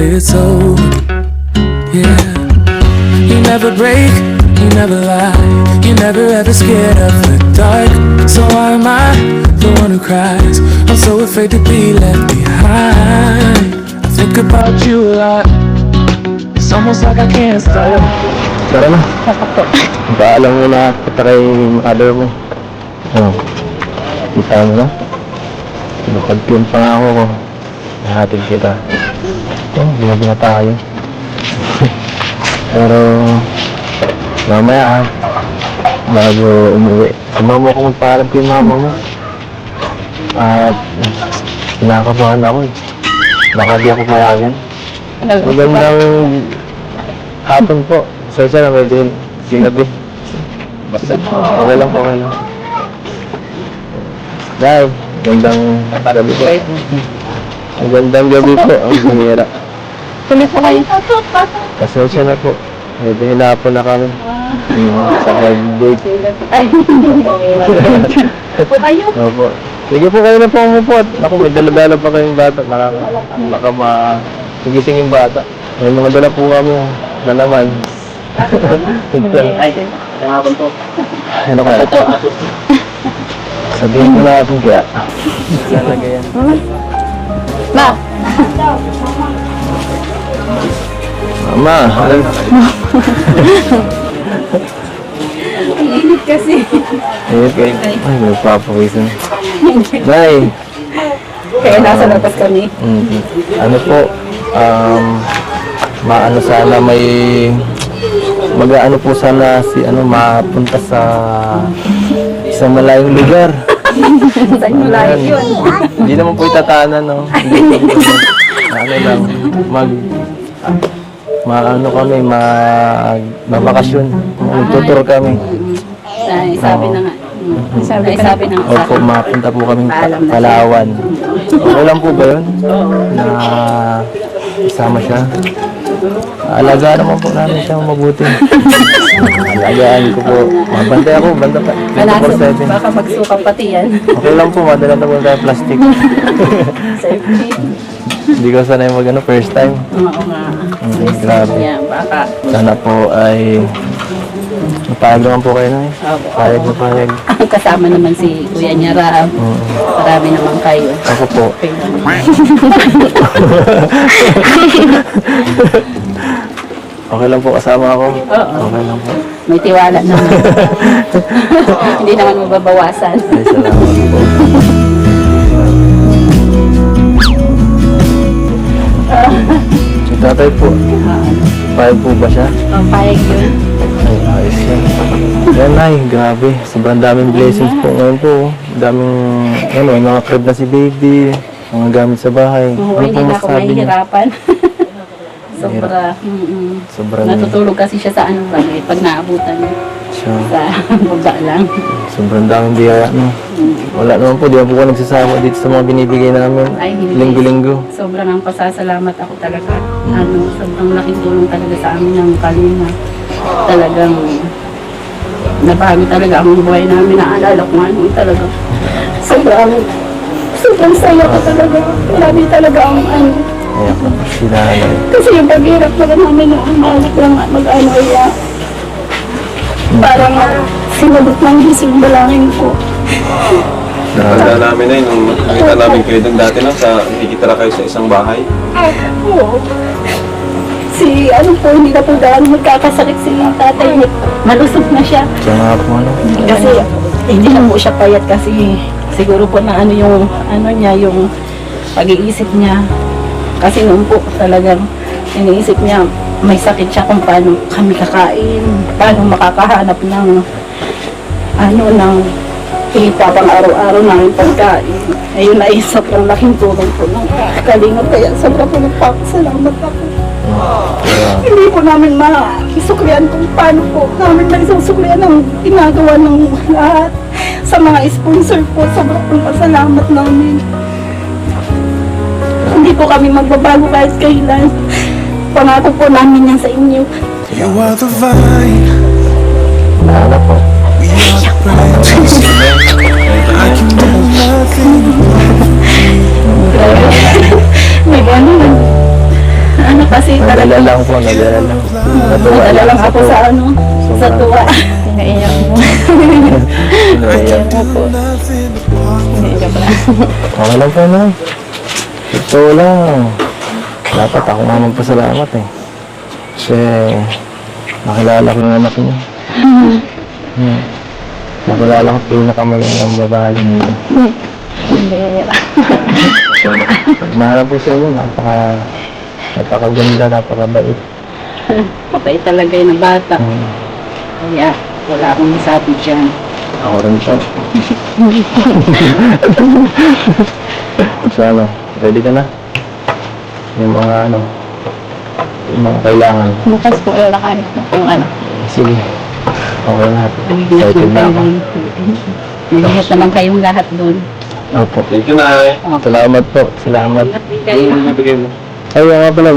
that it's over. Yeah. You never break, you never lie. You never ever scared of the dark. So why am I the one who cries? I'm so afraid to be left behind. I think about you a lot. It's almost like I can't stop. Tara na. Paalam mo na kita kay mother mo. Ano? Kita mo na? Napag-film pa nga ako ko. Nahatid kita. Oh, ginabi na tayo. Pero, mamaya ah, bago umuwi, sumama mo ako magpaalam kay mama mo. At, kinakabahan ako eh. Baka di ako mayagan. Magandang hapon po. Sorry sir, medyo gabi. Basta. Okay lang po, okay lang. Dahil, magandang gabi po. Magandang gabi po. Ang bihira. Tuloy po kayo. Pasensya na po. Medyo hinapon na kami. Mm, sa head Ay, po tayo. Opo. Sige po kayo na po umupo. at Ako, may dala-dala pa kayong bata. Baka, baka ma-sigising yung bata. May mga dala po kami na naman. Ay, hapon po. Ano kaya? Sabihin ko natin kaya. Lalagay yan. Ma, Mama, alam. init kasi. Ayun kayo. Ay, may papawisan. Nay. Kaya nasa labas kami. Mm, ano po, um, maano sana may mag-ano po sana si ano mapunta sa isang malayong lugar. Saan mo layo Ayan. yun? Hindi naman po itatanan, no? Ano lang, mag maano kami, mag mabakasyon. Magtutur kami. Ay, sabi na nga. Sabi, sabi na nga. Opo, mapunta po kami Paalam na. Palawan. Lang po ba yun? Na isama siya? Alagaan naman po namin siya mabuti. Alagaan ko po. Mabantay ako, banda pa. Kalaso, 24-7. baka magsuka pati yan. Okay lang po, madala na po tayo plastic. Safety. Hindi ko sanay mag ano, first time. Oo nga. Mm, grabe. Yan, baka. Sana po ay mapayag naman po kayo na eh. Opo. Payag na payag. Kasama naman si Kuya niya Ram. Oo. Marami naman kayo. Ako po. Okay lang. Po kasama ako. Oo. Okay lang po. May tiwala naman. Hindi naman mababawasan. Ay, salamat po. Si tatay po, payag po ba siya? Ang payag yun. Ay, ayos yan. Yan ay, grabe. Sobrang daming blessings po ngayon po. Daming, ano, may mga crib na si baby, mga gamit sa bahay. Oo, Ano hindi pong na ako masasabi niyo? mahihirapan. Sobra. Mm-mm. Sobrang Natutulog kasi siya sa ano lang eh, pag naabutan niya. siya. Sa baba lang. Sobrang daming biyaya, no? Wala naman po, di ako po nagsasama dito sa mga binibigay namin. Ay, hindi. Linggo-linggo. Sobrang ang pasasalamat ako talaga. Ano, sobrang laking tulong talaga sa amin ng kalina. Talagang nabago talaga ang buhay namin. Naalala ko nung talaga. Sobrang, sobrang saya ko talaga. Grabe talaga ang ano. Ayak na po si nanay. Kasi yung paghirap na namin noon, balik lang mag-ano iya. Parang sinabot ng gising balangin ko. Grabe. Tanda namin na yun, nung nakita namin kayo doon dati na, sa, nakikita kayo sa isang bahay. Oo. Si ano po, hindi na po daan magkakasakit si tatay niya. Malusog na siya. Siya nga po, ano? Kasi hindi na po siya payat kasi siguro po na ano yung ano niya, yung pag-iisip niya. Kasi noon po talagang iniisip niya may sakit siya kung paano kami kakain, paano makakahanap ng ano ng kita pang araw-araw namin pagkain. Ayun na isa pong laking tulong po ng kalingap. Kaya sobra po nagpapasalamat ako. Grabe. Hindi po namin maisuklian kung paano po namin maisusuklian ang ginagawa ng lahat. Sa mga sponsor po, sobrang pasalamat namin. Po kami magbabago kahit kailan. Pangako po namin yan sa inyo. You are the vine, Naalala po. we are the branches. I can do nothing. May. Ano Kasi Nadala talagang lang po, nadala lang. Lang ako sa ano, sa tuwa. Naiiyak mo. Naiyak. Opo. Naiiyak na. Okay lang po na. Ito lang. Dapat ako nga magpasalamat eh. Kasi nakilala ko yung anak niya. Hmm. Nakilala ko pinakamalang ng babae niya. Naiiyak. Mahal po sa inyo, napaka napakaganda, napakabait. Patay talaga yung bata. Hmm. Kaya wala akong masabi dyan. Ako rin po. so ano, ready ka na? Yung mga ano, yung mga kailangan. Bukas po lalakarin ko kung ano. Sige. Okay na. Excited na ako. Nagigit naman kayong lahat doon. Opo. Thank you, Nay. Salamat po. Salamat. Ay, nga pala.